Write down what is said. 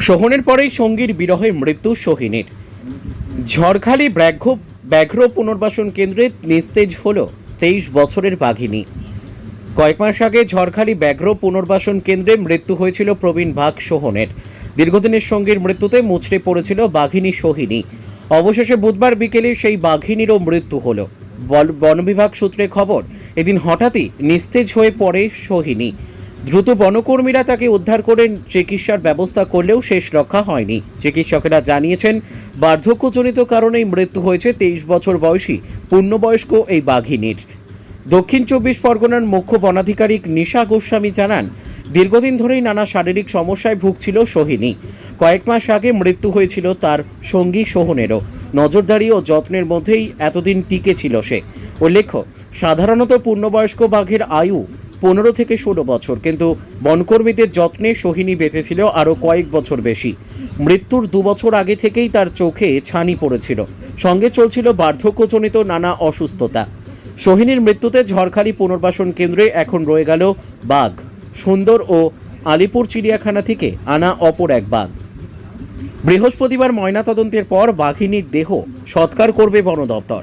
সোহনের পরেই সঙ্গীর বিরহে মৃত্যু সোহিনীর ঝড়খালি ব্যাঘ্র ব্যাঘ্র পুনর্বাসন কেন্দ্রে নিস্তেজ হল তেইশ বছরের বাঘিনী। কয়েক মাস আগে ঝড়খালি ব্যাঘ্র পুনর্বাসন কেন্দ্রে মৃত্যু হয়েছিল প্রবীণ বাঘ সোহনের দীর্ঘদিনের সঙ্গীর মৃত্যুতে মুচড়ে পড়েছিল বাঘিনী সোহিনী অবশেষে বুধবার বিকেলে সেই বাঘিনীরও মৃত্যু হলো। বন বিভাগ সূত্রে খবর, এদিন হঠাৎই নিস্তেজ হয়ে পড়ে সোহিনী দ্রুত বনকর্মীরা তাকে উদ্ধার করে চিকিৎসার ব্যবস্থা করলেও শেষ রক্ষা হয়নি। চিকিৎসকেরা জানিয়েছেন, বার্ধক্যজনিত কারণেই মৃত্যু হয়েছে তেইশ বছর বয়সী পূর্ণবয়স্ক এই বাঘিনীর। দক্ষিণ চব্বিশ পরগনার মুখ্য বনাধিকারিক নিশা গোস্বামী জানান, দীর্ঘদিন ধরেই নানা শারীরিক সমস্যায় ভুগছিল সোহিনী। কয়েক মাস আগে মৃত্যু হয়েছিল তার সঙ্গী সোহনেরও। নজরদারি ও যত্নের মধ্যেই এতদিন টিকে ছিল সে। উল্লেখ্য, সাধারণত পূর্ণবয়স্ক বাঘের আয়ু পনেরো থেকে ষোলো বছর, কিন্তু বনকর্মীদের যত্নে সোহিনী বেঁচেছিল আরও কয়েক বছর বেশি। মৃত্যুর দু বছর আগে থেকেই তার চোখে ছানি পড়েছিল। সঙ্গে চলছিল বার্ধক্যজনিত নানা অসুস্থতা। সোহিনীর মৃত্যুতে ঝড়খালি পুনর্বাসন কেন্দ্রে এখন রয়ে গেল বাঘ। সুন্দর ও আলিপুর চিড়িয়াখানা থেকে আনা অপর এক বাঘ। বৃহস্পতিবার ময়নাতদন্তের পর বাঘিনীর দেহ সৎকার করবে বন দপ্তর